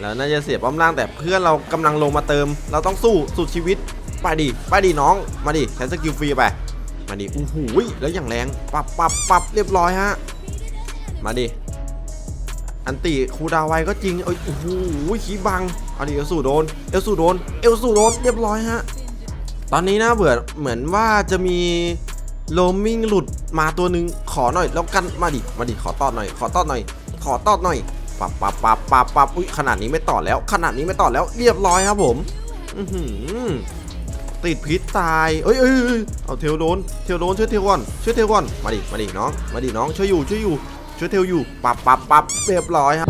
แล้วน่าจะเสียป้อมล่างแต่เพื่อนเรากำลังลงมาเติม เราต้องสู้สุดชีวิตไปดิไปดิน้อง มาดิใช้สกิลฟรีไปมาดิโอู้หูยแล้วอย่างแรงปับปับปับเรียบร้อยฮะมาดิอันติคูดาวไวก็จริงเอ้ยโอ้โหขี้บังเอาดิเอลสูโดนเอลสูโดนเอลสูโดนเรียบร้อยฮะตอนนี้นะเบื่อเหมือนว่าจะมีโลมิงหลุดมาตัวหนึ่งขอหน่อยแล้วกันมาดิมาดิขอตอดหน่อย ขอตอดหน่อย ขอตอดหน่อย ปับปับปับปับปับอุ้ยขนาดนี้ไม่ต่อแล้ว ขนาดนี้ไม่ต่อแล้วเรียบร้อยครับผมติดพิษตายเอ้ยเอ้ยเอาเทลโดนเทลโดนช่วยเทลก่อนช่วยเทลก่อนมาดิมาดิน้องมาดิน้องช่วยอยู่ช่วยอยู่ช่วยเทลอยู่ปับปับปับเรียบร้อยครับ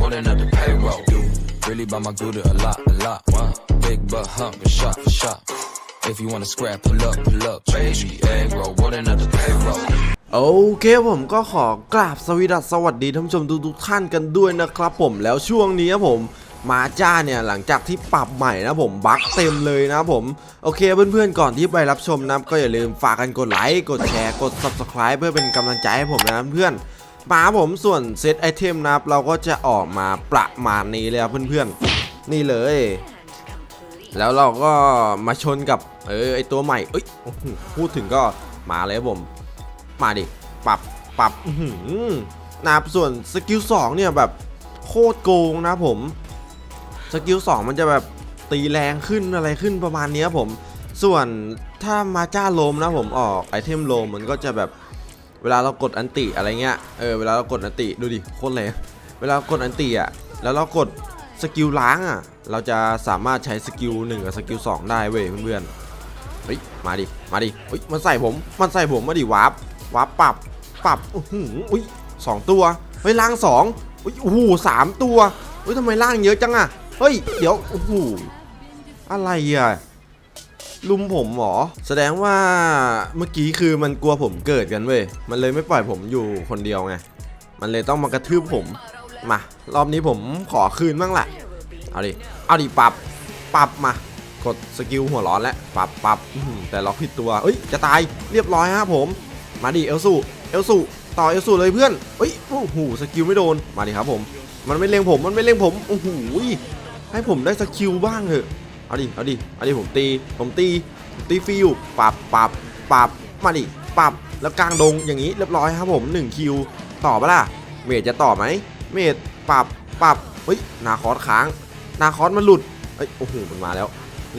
Really by my good a lot, a lot. Big butt hump a shot for shot. If you wanna scrap, pull up, pull up, baby. Egg roll, rolling up the payroll. โอเคผมก็ขอกราบสวีดัสสวัสดีท่านผู้ชมทุกๆท่านกันด้วยนะครับผมแล้วช่วงนี้ผมมาจ้าเนี่ยหลังจากที่ปรับใหม่นะผมบั๊กเต็มเลยนะผมโอเคเพื่อนๆก่อนที่ไปรับชมนะก็อย่าลืมฝากกันกดไลค์กดแชร์กด subscribe เพื่อเป็นกำลังใจให้ผมนะเพื่อนมาผมส่วนเซตไอเทมนะครับเราก็จะออกมาประมาณนี้เลยครับเพื่อนๆ นี่เลย แล้วเราก็มาชนกับเออไอตัวใหม่เอ้ยพูดถึงก็มาเลยผม มาดิ ปรับ ปรับอื้อหือนะครับส่วนสกิล2เนี่ยแบบโคตรโกงนะผม สกิล2มันจะแบบตีแรงขึ้นอะไรขึ้นประมาณเนี้ยผม ส่วนถ้ามาจ้าโลมนะผมออกไอเทมโลมมันก็จะแบบเวลาเรากดอันติอะไรเงี้ย เออเวลาเรากดอันติดูดิโคตรแรงเวลาเรากดอันติอะ แล้วเรากดสกิลล้างอะ เราจะสามารถใช้สกิล1กับสกิล2ได้เว้ยเพื่อนๆ เฮ้ยมาดิ มาดิ เฮ้ยมันใส่ผม มันใส่ผมมาดิวาร์ป วาปรับปรับอื้อหืออุ้ยสองตัวเฮ้ยล่างสองอุ้ยโอ้โหสามตัวเฮ้ยทำไมล่างเยอะจังอะเฮ้ยเดี๋ยวโอ้โหอะไรอะลุมผมเหรอ แสดงว่าเมื่อกี้คือมันกลัวผมเกิดกันเว้ย มันเลยไม่ปล่อยผมอยู่คนเดียวไง มันเลยต้องมากระทืบผม มา รอบนี้ผมขอคืนบ้างแหละ เอาดิ เอาดิปรับ ปรับมา กดสกิลหัวร้อนแล้ว ปรับปรับอือหือแต่ล็อกผิดตัว เอ้ย จะตาย เรียบร้อยฮะผม มาดิเอลสูเอลสูต่อเอลสูเลยเพื่อนเฮ้ยโอ้โหสกิลไม่โดนมาดิครับผม มันไม่เล็งผมมันไม่เล็งผมโอ้โหให้ผมได้สกิลบ้างเถอะเอาดิเอาดิเอาดิผมตีผมตีผมตีฟิวปับปับปับมาดิปับแล้วกลางดงอย่างนี้เรียบร้อยครับผม1คิวต่อปะล่ะเมจจะต่อไหมเมจปรับปับเฮ้ยนาคอสค้างนาคอสมันหลุดเอ้ยโอ้โหมันมาแล้ว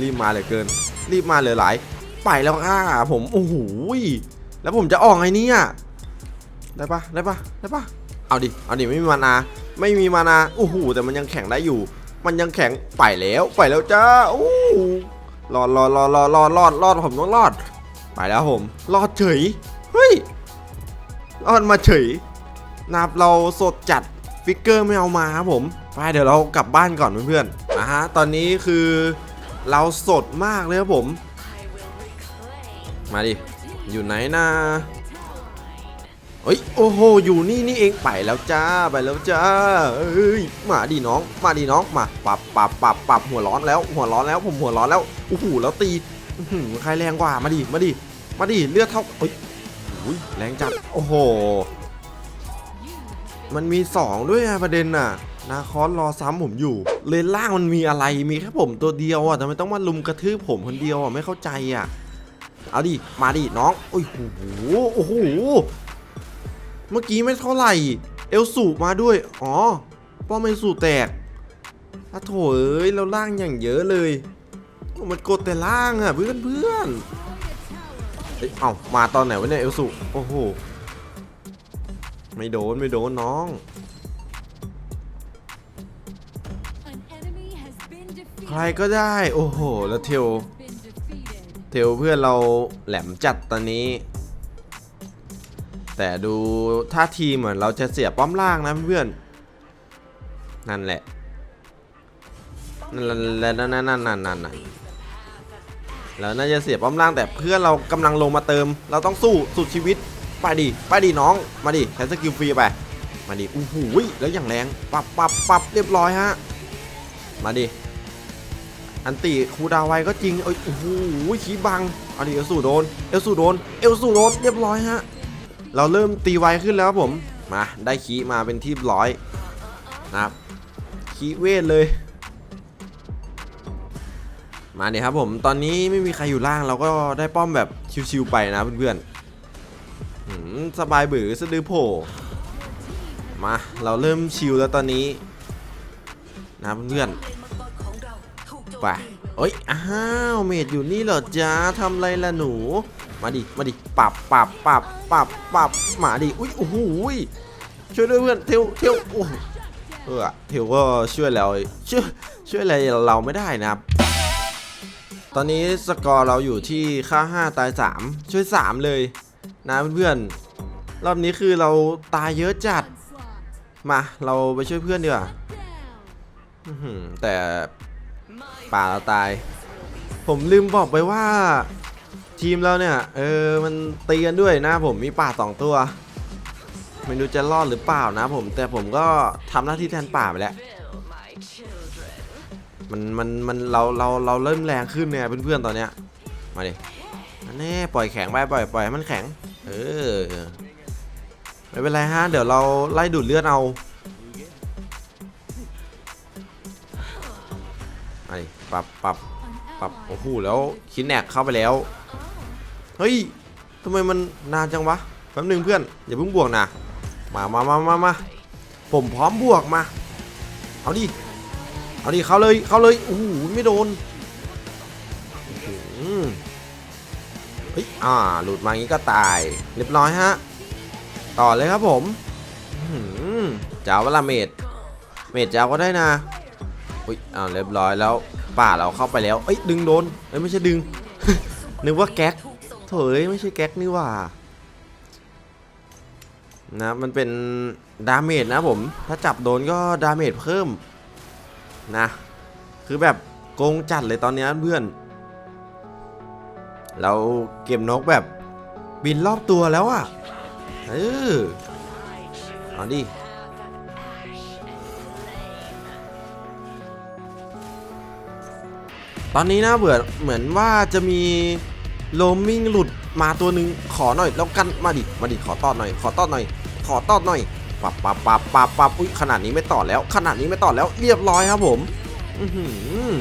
รีบมาเหลือเกิน รีบมาเหลือหลายไปแล้วอะผมโอ้โห แล้วผมจะออกไงเนี่ยได้ปะได้ปะได้ปะเอาดิ เอาดิ ไม่มีมานา ไม่มีมานาโอ้โหแต่มันยังแข็งได้อยู่ มันยังแข็งไปแล้วไปแล้วจ้าโอ้โหรอดรอดรอดรอดรอดรอดรอดผมต้องรอด ไปแล้วผม รอดเฉย เฮ้ย รอดมาเฉยนับเราสดจัดฟิกเกอร์ไม่เอามาครับผมไปเดี๋ยวเรากลับบ้านก่อนเพื่อนๆนะฮะตอนนี้คือเราสดมากเลยครับผม มาดิ อยู่ไหนนะเฮ้ยโอ้โหอยู่นี่นี่เองไปแล้วจ้าไปแล้วจ้าเอ้ยมาดิน้อง มาดิน้องมาปรับปรับปรับปรับหัวร้อนแล้ว หัวร้อนแล้วผมหัวร้อนแล้วโอ้โหแล้วตีใครแรงกว่ามาดิมาดิมาดิเลือดเท่าเฮ้ยแรงจัดโอ้โห มันมี 2 ด้วยประเด็นน่ะนาคอนรอซ้ำผมอยู่ เลนล่างมันมีอะไรมีแค่ผมตัวเดียวอะทำไมต้องมาลุมกระทืบผมคนเดียวอะไม่เข้าใจอะ เอาดิ มาดิ น้อง โอ้ยโอ้โห โอ้โห เมื่อกี้ไม่เท่าไหร่ เอลสูมาด้วย อ๋อ ป้อมเอลสูแตกอะโถเอ้ยแล้วล่างอย่างเยอะเลย มันกดแต่ล่างอะเพื่อนเพื่อนเอ้ยเอ้ามาตอนไหนวะเนี่ยเอลสูโอ้โห ไม่โดนไม่โดนน้องใครก็ได้ โอ้โห แล้วเทล เทลเพื่อนเราแหลมจัดตอนนี้ แต่ดูท่าทีเหมือนเราจะเสียป้อมล่างนะเพื่อนนั่นแหละนั่นนั่นนั่นนั่นนั่นนั่นแล้วน่าจะเสียป้อมล่างแต่เพื่อนเรากำลังลงมาเติม เราต้องสู้สุดชีวิตไปดิไปดิน้องมาดิใช้สกิลฟรีไปมาดิอู้หูยแล้วอย่างแรงปับปับปับเรียบร้อยฮะมาดิ อันติคูดาวไวก็จริงเอ้ยโอ้โหขี้บังเอาดิเอลสูโดนเอลสูโดนเอลสูโดนเรียบร้อยฮะเราเริ่มตีไวขึ้นแล้วผมมาได้คีมาเป็นที่ร้อยนะครับคีเวทเลย มาเนี่ยครับผมตอนนี้ไม่มีใครอยู่ล่างเราก็ได้ป้อมแบบชิวๆไปนะเพื่อนๆสบายบือสะดือโผล่มาเราเริ่มชิวแล้วตอนนี้นะเพื่อนๆ ไปเอ้ย อ้าว เมดอยู่นี่เหรอจ๊ะทำไรล่ะหนู มาดิ มาดิปรับปรับปรับปรับปรับมาดิ อุ้ย โอ้โหช่วยด้วยเพื่อน เทวเทวโอ้โหเออเทวก็ช่วยเราช่วยช่วยอะไรเราไม่ได้นะครับ ตอนนี้สกอร์เราอยู่ที่ค่า 5 ตาย 3 ช่วย 3 เลยนะเพื่อนๆ รอบนี้คือเราตายเยอะจัด มา เราไปช่วยเพื่อนดีกว่าแต่ ป่าเราตาย ผมลืมบอกไปว่า ทีมเราเนี่ยเออมันตีกันด้วยนะผมมีป่าสองตัว ไม่รู้จะรอดหรือเปล่านะผมแต่ผมก็ทำหน้าที่แทนป่าไปแล้วมันมันมันเราเราเราเริ่มแรงขึ้นเนี่ยเพื่อนๆตอนเนี้ยมาดิอันนี้ปล่อยแข็งไปปล่อยปล่อยให้มันแข็ง เออไม่เป็นไรฮะเดี๋ยวเราไล่ดูดเลือดเอา มาดิปรับปรับปรับโอ้โหแล้วคินแนกเข้าไปแล้ว เฮ้ยทำไมมันนานจังวะแป๊บนึงเพื่อนอย่าเพิ่งบวกนะมามามามามาผมพร้อมบวกมา เอาดิ เอาดิเข้าเลยเข้าเลยโอ้โหไม่โดนอื้อหือเฮ้ยอ่าหลุดมางี้ก็ตาย เรียบร้อยฮะ ต่อเลยครับผมอื้อหือเจ้าเวลาเมดเมดเจ้าก็ได้นะ อุ้ยอ่าเรียบร้อยแล้วป่าเราเข้าไปแล้วเอ้ยดึงโดนเอ้ยไม่ใช่ดึง นึกว่าแก๊กโถเอ้ยไม่ใช่แก๊กนี่ว่านะมันเป็นดาเมจนะผม ถ้าจับโดนก็ดาเมจเพิ่มนะ คือแบบโกงจัดเลยตอนนี้เพื่อน เราเก็บนกแบบบินรอบตัวแล้วอะ่ะเออเอาดิ ตอนนี้นะเบื่อเหมือนว่าจะมีโลมิงหลุดมาตัวหนึ่งขอหน่อยแล้วกันมาดิมาดิขอตอดหน่อย ขอตอดหน่อย ขอตอดหน่อยปับปับปับปับปับอุ้ยขนาดนี้ไม่ต่อแล้ว ขนาดนี้ไม่ต่อแล้วเรียบร้อยครับผมอื้อหือ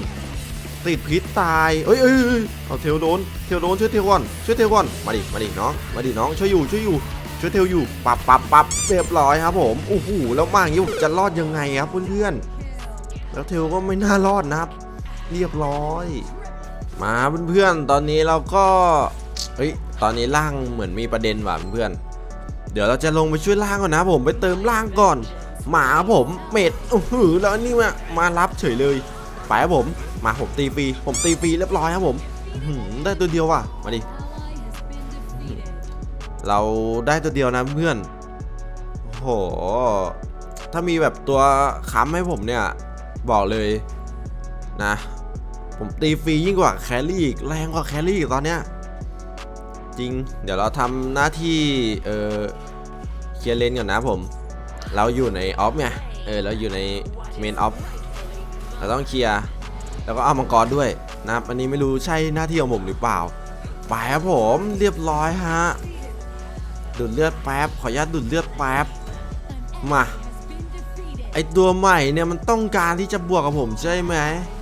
ติดพิษตายเอ้ยเอ้ยเอาเทลโดนเทลโดนช่วยเทลก่อนช่วยเทลก่อนมาดิมาดิน้องมาดิน้องช่วยอยู่ช่วยอยู่ช่วยเทลอยู่ปับปับปับเรียบร้อยครับผมโอ้โหแล้วมาอย่างนี้ผมจะรอดยังไงครับเพื่อนๆแล้วเทลก็ไม่น่ารอดนะครับ เรียบร้อย มาเพื่อนๆ ตอนนี้เราก็เฮ้ยตอนนี้ล่างเหมือนมีประเด็นว่ะเพื่อนเดี๋ยวเราจะลงไปช่วยล่างก่อนนะผมไปเติมล่างก่อน หมาผมเม็ดโอ้โหแล้วนี่มามารับเฉยเลยไปครับผมมาผมตีฟรีผมตีฟรีเรียบร้อยครับผมหือได้ตัวเดียวว่ะมาดิเราได้ตัวเดียวนะเพื่อนโอ้โหถ้ามีแบบตัวค้ำให้ผมเนี่ยบอกเลยนะ ผมตีฟรียิ่งกว่าแครี่อีกแรงกว่าแครี่อีกตอนเนี้ยจริง เดี๋ยวเราทำหน้าที่เออเคลียร์เลนก่อนนะผม เราอยู่ในออฟไงเออเราอยู่ในเมนออฟเราต้องเคลียร์แล้วก็เอามังกรด้วยนะครับอันนี้ไม่รู้ใช่หน้าที่ของผมหรือเปล่าไปครับผมเรียบร้อยฮะดูดเลือดแป๊บขออนุญาตดูดเลือดแป๊บมาไอตัวใหม่เนี่ยมันต้องการที่จะบวกกับผมใช่ไหม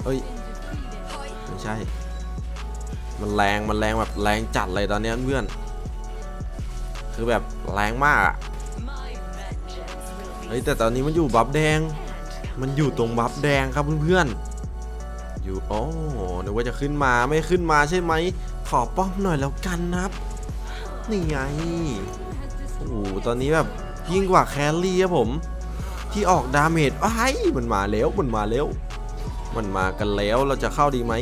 เอ้ย ใช่ มันแรงมันแรงแบบแรงจัดเลยตอนนี้เพื่อน คือแบบแรงมากอะเฮ้ยแต่ตอนนี้มันอยู่บัฟแดง มันอยู่ตรงบัฟแดงครับเพื่อนๆ อยู่โอ้นึกว่าจะขึ้นมาไม่ขึ้นมาใช่ไหม ขอป้อมหน่อยแล้วกันนะครับ นี่ไง โอ้โหตอนนี้แบบยิ่งกว่าแคลรี่ครับผม ที่ออกดาเมจอ้มันมาแล้วมันมาแล้ว มันมากันแล้วเราจะเข้าดีไหม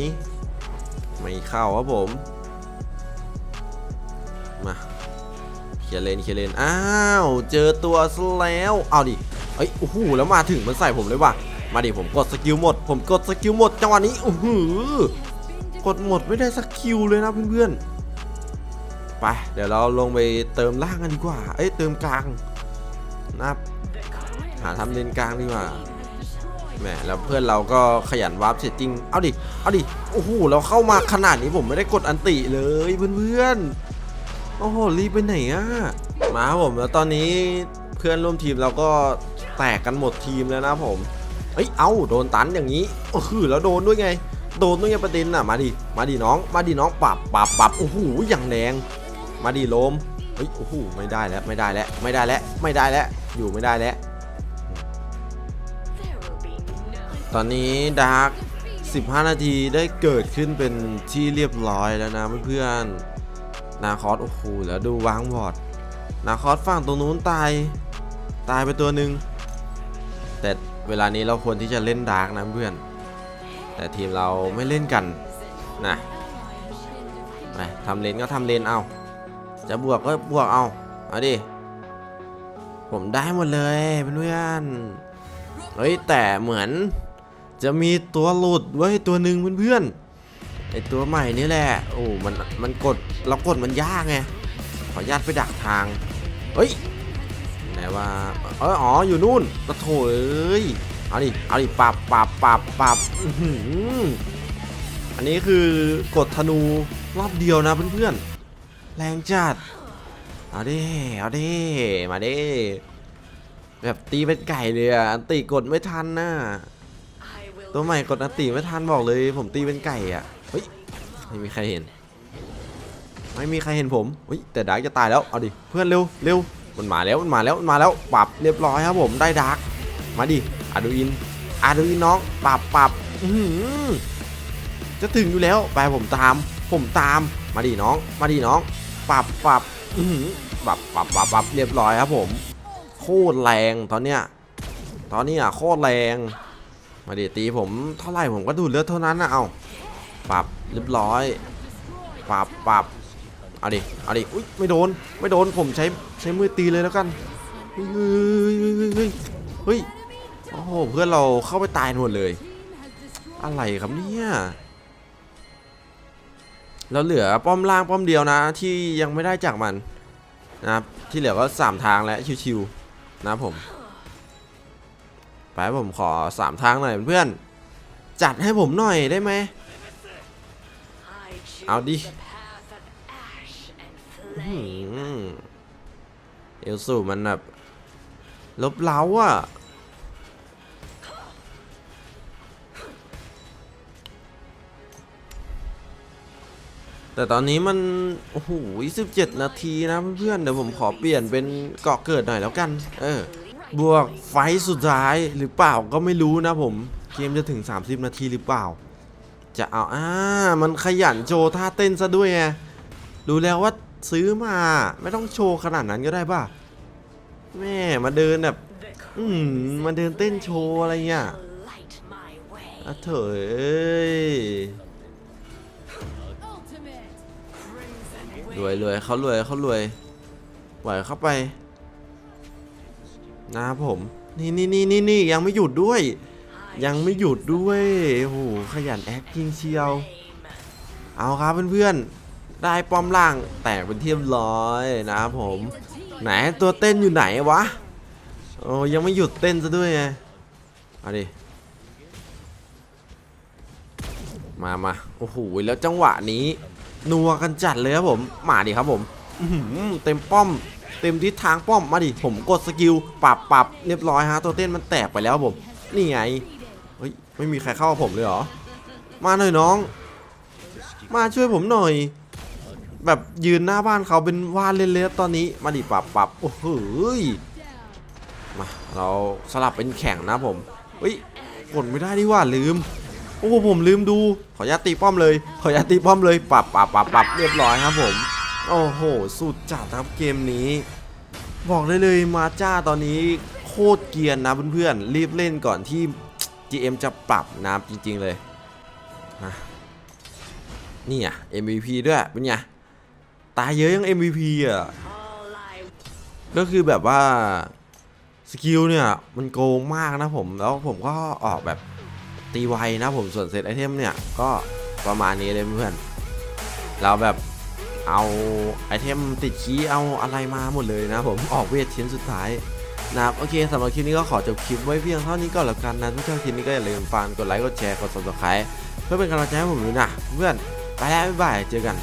ไม่เข้าครับผม มาเคลียร์เลนเคลียร์เลนอ้าว เจอตัวซะแล้ว เอาดิเอ้ยโอ้โหแล้วมาถึงมันใส่ผมเลยว่ะ มาดิผมกดสกิลหมด ผมกดสกิลหมดจังหวะนี้โอ้โหกดหมดไม่ได้สักคิวเลยนะเพื่อนๆ ไป เดี๋ยวเราลงไปเติมล่างกันดีกว่า เอ้ยเติมกลางนะครับหาทำเลนกลางดีกว่า แหมแล้วเพื่อนเราก็ขยันวาร์ปเสร็จจริง เอาดิ เอาดิ โอ้โห เราเข้ามาขนาดนี้ผมไม่ได้กดอันติเลยเพื่อนๆ โอ้โห รีบไปไหนอะมาผมแล้วตอนนี้เพื่อนร่วมทีมเราก็แตกกันหมดทีมแล้วนะผม เอ้ย เอาโดนตันอย่างนี้โอ้โหแล้วโดนด้วยไง โดนต้องยังประเด็นน่ะ มาดิ มาดิน้อง มาดิน้องปรับปรับปรับโอ้โห อย่างแรง มาดิโลมเฮ้ย โอ้โห ไม่ได้แล้ว ไม่ได้แล้ว ไม่ได้แล้ว ไม่ได้แล้ว อยู่ไม่ได้แล้ว ตอนนี้ดาร์ก15 นาทีได้เกิดขึ้นเป็นที่เรียบร้อยแล้วนะเพื่อนๆนาคอสโอ้โหแล้วดูวางบอร์ดนาคอสฝั่งตรงนู้นตาย ตายไปตัวหนึ่งแต่เวลานี้เราควรที่จะเล่นดาร์กนะเพื่อน แต่ทีมเราไม่เล่นกันนะไปทำเลนก็ทำเลนเอา จะบวกก็บวกเอา เอาดิ ผมได้หมดเลยเพื่อนเฮ้ยแต่เหมือน จะมีตัวหลุดไว้ยตัวหนึ่งเพื่อนๆไอตัวใหม่นี่แหละโอ้มันมันกดเรากดมันยากไงขออนุญาตไปดักทางเฮ้ยไหนว่าเอออ๋ออยู่นู่นกระโถเอ้ยเอาดิเอาดิปรับปรับปรับปรับอื้มอันนี้คือกดธนูรอบเดียวนะเพื่อนๆแรงจัดเอาดิเอาดิมาดิแบบตีเป็นไก่เลยอะอันติกดไม่ทันน่ะ ตัวใหม่กดอัติไม่ทันบอกเลย ผมตีเป็นไก่อะเฮ้ยไม่มีใครเห็น ไม่มีใครเห็นผมเฮ้ยแต่ดาร์กจะตายแล้วเอาดิเพื่อนเร็วเร็วมันมาแล้วมันมาแล้วมันมาแล้วปรับเรียบร้อยครับผมได้ดาร์กมาดิอาดูอินอาดูอินน้องปรับปรับอื้อหือจะถึงอยู่แล้วไปผมตาม ผมตามมาดิน้อง มาดิน้องปรับปรับอื้อหือปรับปรับปรับปรับเรียบร้อยครับผม โคตรแรงตอนเนี้ยตอนนี้อะโคตรแรง มาดิตีผมเท่าไหร่ผมก็ดูดเลือดเท่านั้นนะเอาปรับเรียบร้อยปรับปรับเอาดิเอาดิอุ้ยไม่โดนไม่โดนผมใช้ใช้มือตีเลยแล้วกันเฮ้ยเฮ้ยเฮ้ยเฮ้ยเฮ้ยเฮ้ยโอ้โหเพื่อนเราเข้าไปตายหมดเลย อะไรครับเนี่ยเราเหลือป้อมล่างป้อมเดียวนะ ที่ยังไม่ได้จากมันนะครับที่เหลือก็สามทางแล้วชิวๆนะผม ไปผมขอสามทางหน่อยเพื่อน จัดให้ผมหน่อยได้ไหม เอาดิเอลสูมันแบบลบเล้าอะแต่ตอนนี้มัน โอ้โห17นาทีนะเพื่อนๆ เดี๋ยวผมขอเปลี่ยนเป็นเกาะเกิดหน่อยแล้วกัน เออ บวกไฟสุดท้ายหรือเปล่าก็ไม่รู้นะผม เกมจะถึง 30 นาทีหรือเปล่า จะเอาอ่ามันขยันโชว์ท่าเต้นซะด้วยไงดูแล้วว่าซื้อมาไม่ต้องโชว์ขนาดนั้นก็ได้ป่ะ แม่มาเดินแบบ อืมมาเดินเต้นโชว์อะไรเงี้ยอะเถอยรวยรวยเขารวยเขารวยปล่อยเข้าไป นะครับผม นี่นี่นี่นี่นี่ยังไม่หยุดด้วย ยังไม่หยุดด้วยโอ้โหขยันแอคจริงเชียว เอาครับเพื่อนๆ ได้ป้อมล่างแตกเป็นเรียบร้อยนะครับผม ไหนตัวเต้นอยู่ไหนวะโอ้ยังไม่หยุดเต้นซะด้วยไงเอาดิมามาโอ้โห แล้วจังหวะนี้ นัวกันจัดเลยครับผม มาดิครับผมเต็มป้อม เต็มทิศทางป้อมมาดิผมกดสกิลปรับปรับเรียบร้อยฮะตัวเต้นมันแตกไปแล้วผม นี่ไงเฮ้ยไม่มีใครเข้าผมเลยเหรอมาหน่อยน้อง มาช่วยผมหน่อย แบบยืนหน้าบ้านเขาเป็นว่านเล่นๆตอนนี้มาดิปรับปรับโอ้โหมาเราสลับเป็นแข่งนะผมเฮ้ยกดไม่ได้ดีว่าลืมโอ้ผมลืมดู ขออนุญาตตีป้อมเลย ขออนุญาตตีป้อมเลยปรับปรับปรับปรับเรียบร้อยครับผม โอ้โห สุดจัดครับเกมนี้ บอกได้เลยมาจ้าตอนนี้โคตรเกียนนะเพื่อนๆ รีบเล่นก่อนที่ GM จะปรับนะจริงๆเลยนะนี่อะ MVP ด้วยเป็นไงตายเยอะยัง MVP อะก็คือแบบว่าสกิลเนี่ยมันโกงมากนะผม แล้วผมก็ออกแบบตีไวนะผมส่วนเซตไอเทมเนี่ย ก็ประมาณนี้เลยเพื่อนเราแบบ เอาไอเทมติดขี้เอาอะไรมาหมดเลยนะผมออกเวทชิ้นสุดท้ายนะครับโอเคสำหรับคลิปนี้ก็ขอจบคลิปไว้เพียงเท่านี้ก็แล้วกันนะถ้าชอบคลิปนี้ก็อย่าลืมฟังกดไลค์กดแชร์กด subscribe เพื่อเป็นกำลังใจให้ผมด้วยนะเพื่อนไปแล้วบ๊ายบายเจอกัน